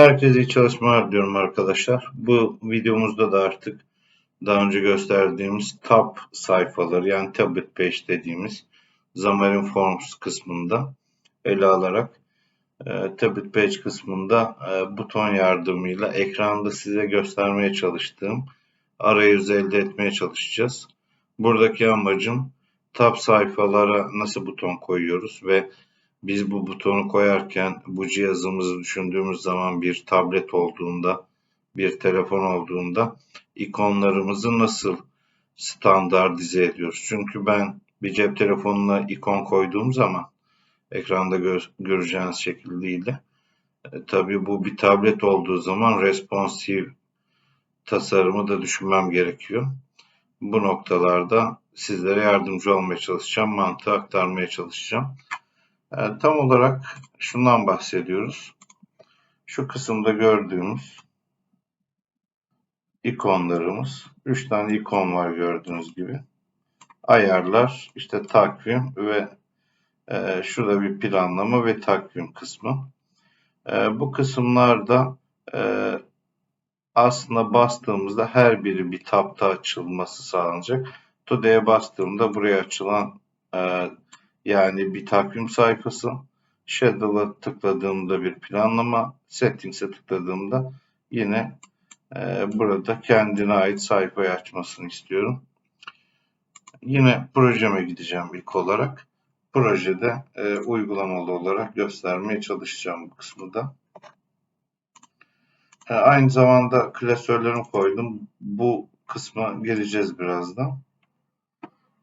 Herkese iyi çalışmalar diliyorum arkadaşlar. Bu videomuzda da artık daha önce gösterdiğimiz tab sayfaları yani tablet page dediğimiz Xamarin Forms kısmında ele alarak e, tablet page kısmında e, buton yardımıyla ekranda size göstermeye çalıştığım arayüzü elde etmeye çalışacağız. Buradaki amacım tab sayfalara nasıl buton koyuyoruz ve biz bu butonu koyarken bu cihazımızı düşündüğümüz zaman bir tablet olduğunda, bir telefon olduğunda ikonlarımızı nasıl standartize ediyoruz? Çünkü ben bir cep telefonuna ikon koyduğum zaman ekranda gö göreceğiniz şekilde e, tabii bu bir tablet olduğu zaman responsive tasarımı da düşünmem gerekiyor. Bu noktalarda sizlere yardımcı olmaya çalışacağım, mantığı aktarmaya çalışacağım. E, tam olarak şundan bahsediyoruz. Şu kısımda gördüğümüz ikonlarımız. 3 tane ikon var gördüğünüz gibi. Ayarlar, işte takvim ve e, şurada bir planlama ve takvim kısmı. E, bu kısımlarda e, aslında bastığımızda her biri bir tabta açılması sağlanacak. Today'e bastığımda buraya açılan e, yani bir takvim sayfası. Shadow'a tıkladığımda bir planlama, Settings'e tıkladığımda yine e, burada kendine ait sayfayı açmasını istiyorum. Yine projeme gideceğim ilk olarak. Projede e, uygulamalı olarak göstermeye çalışacağım bu kısmı da. E, aynı zamanda klasörlerimi koydum. Bu kısma geleceğiz birazdan.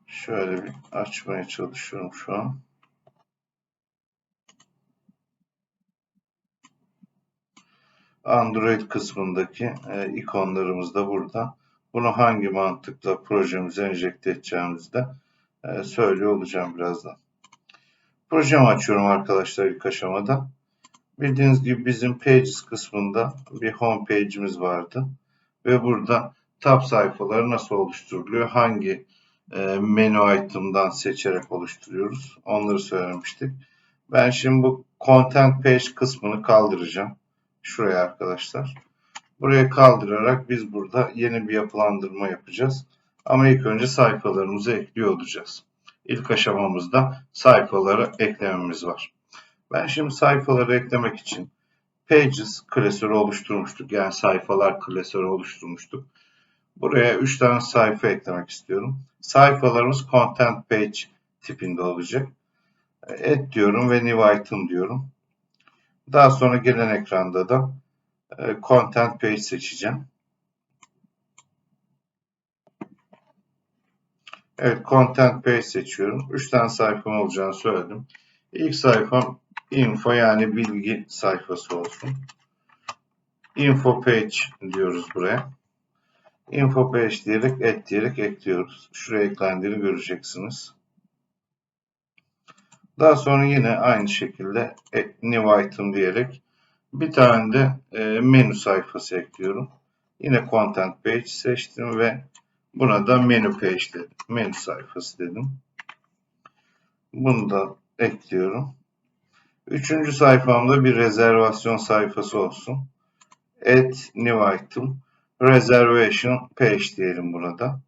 Şöyle bir açmaya çalışıyorum şu an. Android kısmındaki e, ikonlarımız da burada. Bunu hangi mantıkla projemize enjekte edeceğimizi de e, söylüyor olacağım birazdan. Projemi açıyorum arkadaşlar ilk aşamada. Bildiğiniz gibi bizim Pages kısmında bir home page'imiz vardı. Ve burada tab sayfaları nasıl oluşturuluyor, hangi menü item'dan seçerek oluşturuyoruz. Onları söylemiştik. Ben şimdi bu content page kısmını kaldıracağım. Şuraya arkadaşlar. Buraya kaldırarak biz burada yeni bir yapılandırma yapacağız. Ama ilk önce sayfalarımızı ekliyor olacağız. İlk aşamamızda sayfaları eklememiz var. Ben şimdi sayfaları eklemek için Pages klasörü oluşturmuştuk. Yani sayfalar klasörü oluşturmuştuk. Buraya 3 tane sayfa eklemek istiyorum. Sayfalarımız content page tipinde olacak. Et diyorum ve new item diyorum. Daha sonra gelen ekranda da e, content page seçeceğim. Evet content page seçiyorum. 3 tane sayfam olacağını söyledim. İlk sayfam info yani bilgi sayfası olsun. Info page diyoruz buraya. Info page diyerek et diyerek ekliyoruz. Şuraya eklendiğini göreceksiniz. Daha sonra yine aynı şekilde new item diyerek bir tane de e, menü sayfası ekliyorum. Yine content page seçtim ve buna da menü page dedim. Menü sayfası dedim. Bunu da ekliyorum. Üçüncü sayfamda bir rezervasyon sayfası olsun. Add new item reservation page diyelim burada.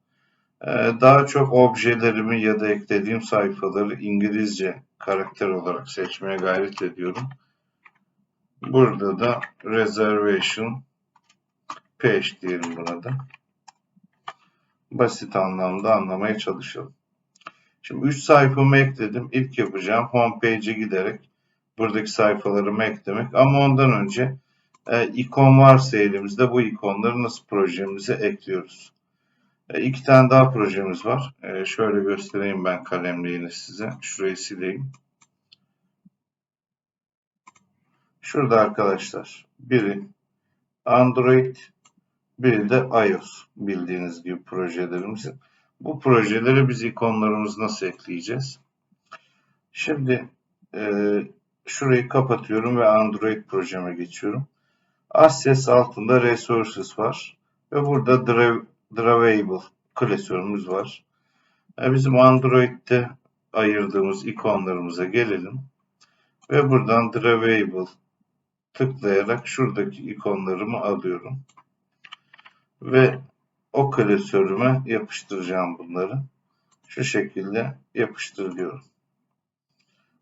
Ee, daha çok objelerimi ya da eklediğim sayfaları İngilizce karakter olarak seçmeye gayret ediyorum. Burada da reservation page diyelim burada. Basit anlamda anlamaya çalışalım. Şimdi 3 sayfamı ekledim. İlk yapacağım home page'e giderek buradaki sayfalarımı eklemek. Ama ondan önce e, ikon varsa elimizde bu ikonları nasıl projemize ekliyoruz. E, iki tane daha projemiz var. E, şöyle göstereyim ben kalemle size. Şurayı sileyim. Şurada arkadaşlar biri Android biri de iOS bildiğiniz gibi projelerimizin. Bu projeleri biz ikonlarımızı nasıl ekleyeceğiz? Şimdi e, şurayı kapatıyorum ve Android projeme geçiyorum. Access altında Resources var. Ve burada Drawable klasörümüz var. E, bizim Android'de ayırdığımız ikonlarımıza gelelim. Ve buradan Drawable tıklayarak şuradaki ikonlarımı alıyorum. Ve o klasörüme yapıştıracağım bunları. Şu şekilde yapıştırıyorum.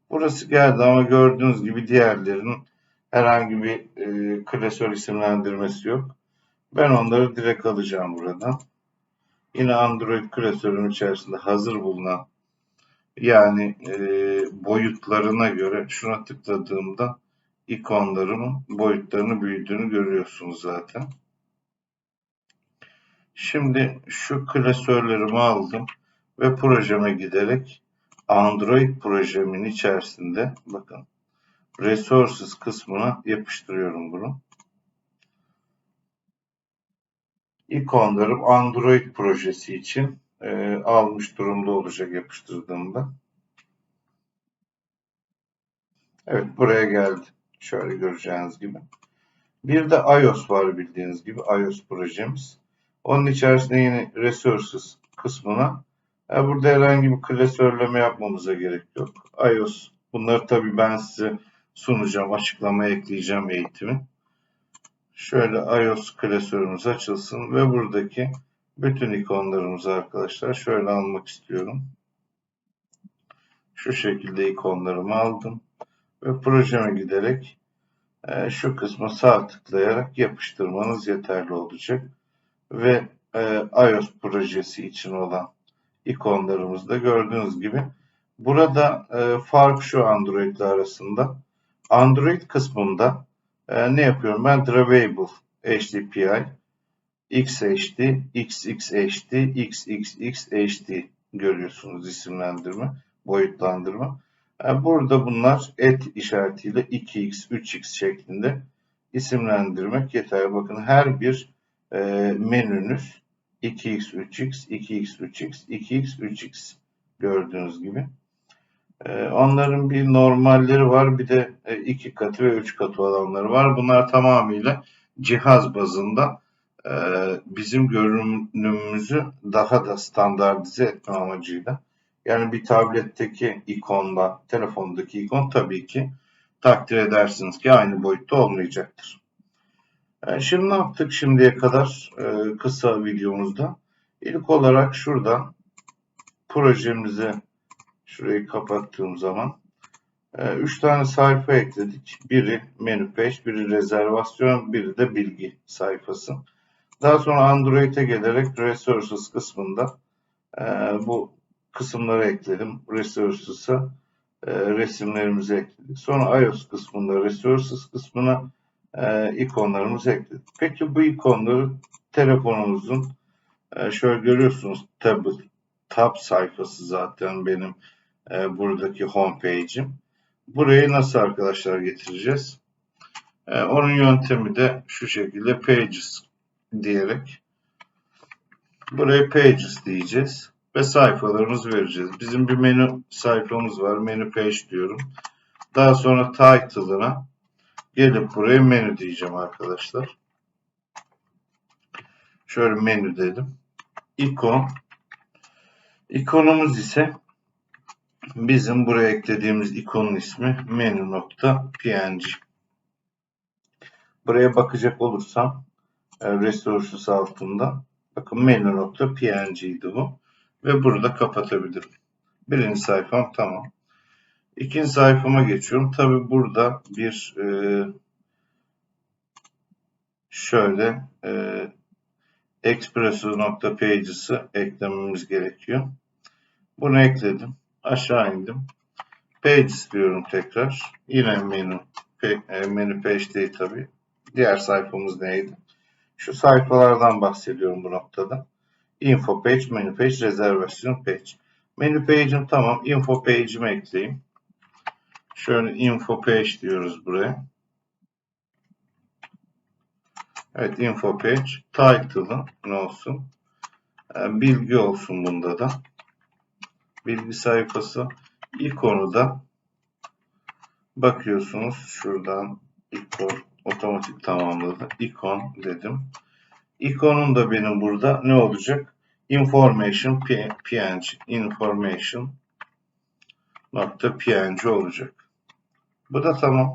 Burası geldi ama gördüğünüz gibi diğerlerinin herhangi bir e, klasör isimlendirmesi yok. Ben onları direkt alacağım buradan. Yine Android klasörüm içerisinde hazır bulunan yani e, boyutlarına göre şuna tıkladığımda ikonlarımın boyutlarını büyüdüğünü görüyorsunuz zaten. Şimdi şu klasörlerimi aldım ve projeme giderek Android projemin içerisinde bakın Resources kısmına yapıştırıyorum bunu. İkonlarım Android projesi için e, almış durumda olacak yapıştırdığımda. Evet buraya geldi. Şöyle göreceğiniz gibi. Bir de iOS var bildiğiniz gibi iOS projemiz. Onun içerisinde yine Resources kısmına e, burada herhangi bir klasörleme yapmamıza gerek yok. iOS bunları tabii ben size sunacağım, açıklamaya ekleyeceğim eğitimi. Şöyle iOS klasörümüz açılsın ve buradaki bütün ikonlarımızı arkadaşlar şöyle almak istiyorum. Şu şekilde ikonlarımı aldım ve projeme giderek e, şu kısmı sağ tıklayarak yapıştırmanız yeterli olacak. Ve e, iOS projesi için olan ikonlarımızda gördüğünüz gibi burada e, fark şu Android ile arasında. Android kısmında e, ne yapıyorum? Ben Drawable HDPI, XHD, XXHD, XXXHD görüyorsunuz isimlendirme, boyutlandırma. E, burada bunlar et işaretiyle 2x, 3x şeklinde isimlendirmek yeterli. Bakın her bir e, menünüz 2x, 3x, 2x, 3x, 2x, 3x gördüğünüz gibi. Ee, onların bir normalleri var, bir de e, iki katı ve üç katı olanları var. Bunlar tamamıyla cihaz bazında e, bizim görünümümüzü daha da standartize etme amacıyla. Yani bir tabletteki ikonla telefondaki ikon tabii ki takdir edersiniz ki aynı boyutta olmayacaktır. E, şimdi ne yaptık şimdiye kadar kısa videomuzda? İlk olarak şuradan projemizi Şurayı kapattığım zaman 3 e, tane sayfa ekledik. Biri menü page, biri rezervasyon, biri de bilgi sayfası. Daha sonra Android'e gelerek Resources kısmında e, bu kısımları ekledim. Resources'a e, resimlerimizi ekledik. Sonra iOS kısmında Resources kısmına ikonlarımızı ekledik. Peki bu ikonları telefonumuzun şöyle görüyorsunuz tab, tab sayfası zaten benim e, buradaki home page'im. Burayı nasıl arkadaşlar getireceğiz? E, onun yöntemi de şu şekilde pages diyerek buraya pages diyeceğiz ve sayfalarımızı vereceğiz. Bizim bir menü sayfamız var. Menü page diyorum. Daha sonra title'ına gelip buraya menü diyeceğim arkadaşlar. Şöyle menü dedim. İkon. İkonumuz ise bizim buraya eklediğimiz ikonun ismi menu.png. Buraya bakacak olursam e, resources altında bakın menu.png'ydi bu ve burada kapatabilirim. Birinci sayfam tamam. İkinci sayfama geçiyorum. Tabi burada bir e, şöyle e, expresso.pages'ı eklememiz gerekiyor. Bunu ekledim. Aşağı indim. Page istiyorum tekrar. Yine menü. E, menü page değil tabi. Diğer sayfamız neydi? Şu sayfalardan bahsediyorum bu noktada. Info page, menü page, rezervasyon page. Menü page'im tamam. Info page'imi ekleyeyim. Şöyle info page diyoruz buraya. Evet info page. Title'ı ne olsun? E, bilgi olsun bunda da bilgi sayfası ikonu bakıyorsunuz şuradan ikon otomatik tamamladı. İkon dedim. İkonun da benim burada ne olacak? Information png information nokta png olacak. Bu da tamam.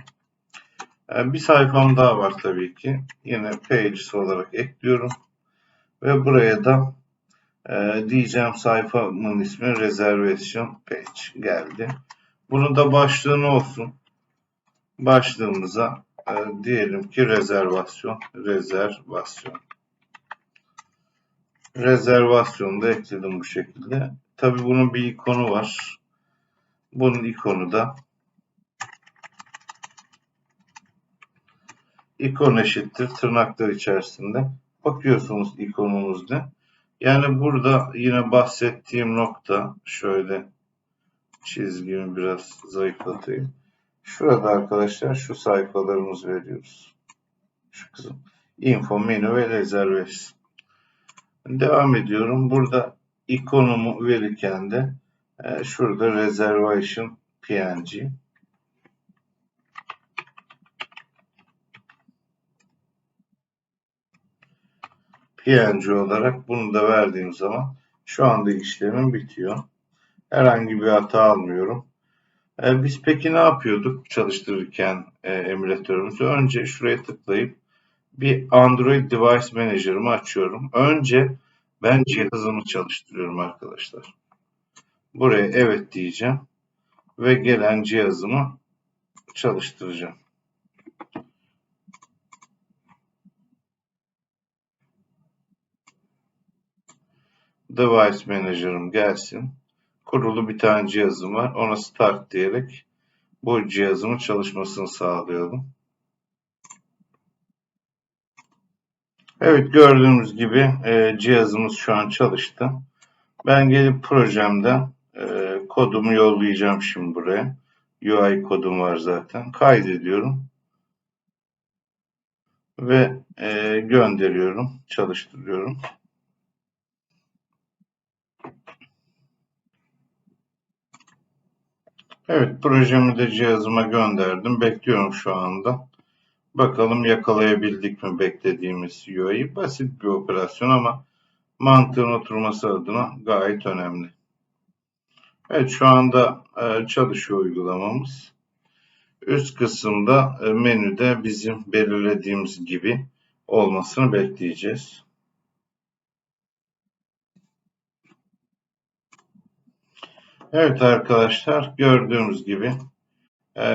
E, bir sayfam daha var tabii ki. Yine pages olarak ekliyorum. Ve buraya da e, diyeceğim sayfamın ismi reservation page geldi. Bunun da başlığı ne olsun? Başlığımıza e, diyelim ki rezervasyon, rezervasyon. Rezervasyonu da ekledim bu şekilde. Tabii bunun bir ikonu var. Bunun ikonu da ikon eşittir tırnaklar içerisinde. Bakıyorsunuz ikonumuz ne? Yani burada yine bahsettiğim nokta şöyle çizgimi biraz zayıflatayım. Şurada arkadaşlar şu sayfalarımız veriyoruz. Şu kısım. Info, menü ve rezervasyon. Devam ediyorum. Burada ikonumu verirken de e, şurada reservation png png olarak bunu da verdiğim zaman şu anda işlemim bitiyor. Herhangi bir hata almıyorum. E, biz peki ne yapıyorduk çalıştırırken e, emülatörümüzü? Önce şuraya tıklayıp bir Android Device Manager'ımı açıyorum. Önce ben cihazımı çalıştırıyorum arkadaşlar. Buraya evet diyeceğim ve gelen cihazımı çalıştıracağım. Device Manager'ım gelsin. Kurulu bir tane cihazım var. Ona Start diyerek bu cihazımın çalışmasını sağlayalım. Evet gördüğünüz gibi e, cihazımız şu an çalıştı. Ben gelip projemden e, kodumu yollayacağım şimdi buraya. UI kodum var zaten. Kaydediyorum. Ve e, gönderiyorum. Çalıştırıyorum. Evet projemi de cihazıma gönderdim. Bekliyorum şu anda. Bakalım yakalayabildik mi beklediğimiz UI'yi. Basit bir operasyon ama mantığın oturması adına gayet önemli. Evet şu anda e, çalışıyor uygulamamız. Üst kısımda e, menüde bizim belirlediğimiz gibi olmasını bekleyeceğiz. Evet arkadaşlar gördüğümüz gibi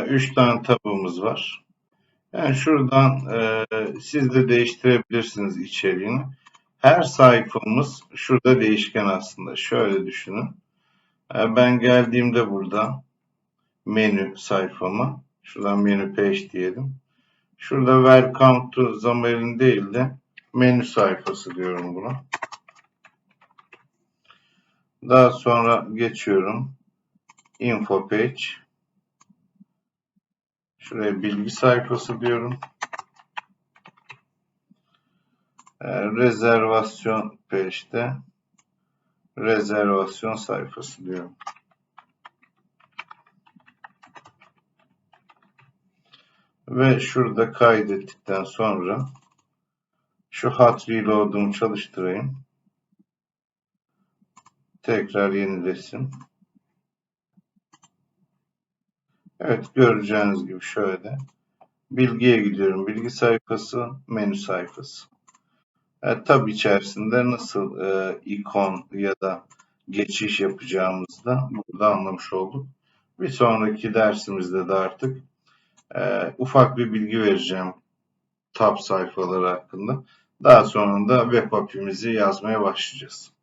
3 e, tane tabımız var. Yani şuradan e, siz de değiştirebilirsiniz içeriğini. Her sayfamız şurada değişken aslında. Şöyle düşünün. E, ben geldiğimde burada menü sayfama. Şuradan menü page diyelim. Şurada welcome to Xamarin değil de menü sayfası diyorum buna. Daha sonra geçiyorum. Info page. Şuraya bilgi sayfası diyorum. Ee, rezervasyon page'de rezervasyon sayfası diyorum. Ve şurada kaydettikten sonra şu hot reload'umu çalıştırayım. Tekrar yenilesin. Evet göreceğiniz gibi şöyle. Bilgiye gidiyorum. Bilgi sayfası, menü sayfası. E, tab içerisinde nasıl e, ikon ya da geçiş yapacağımızı da burada anlamış olduk. Bir sonraki dersimizde de artık e, ufak bir bilgi vereceğim tab sayfaları hakkında. Daha sonra da web app'imizi yazmaya başlayacağız.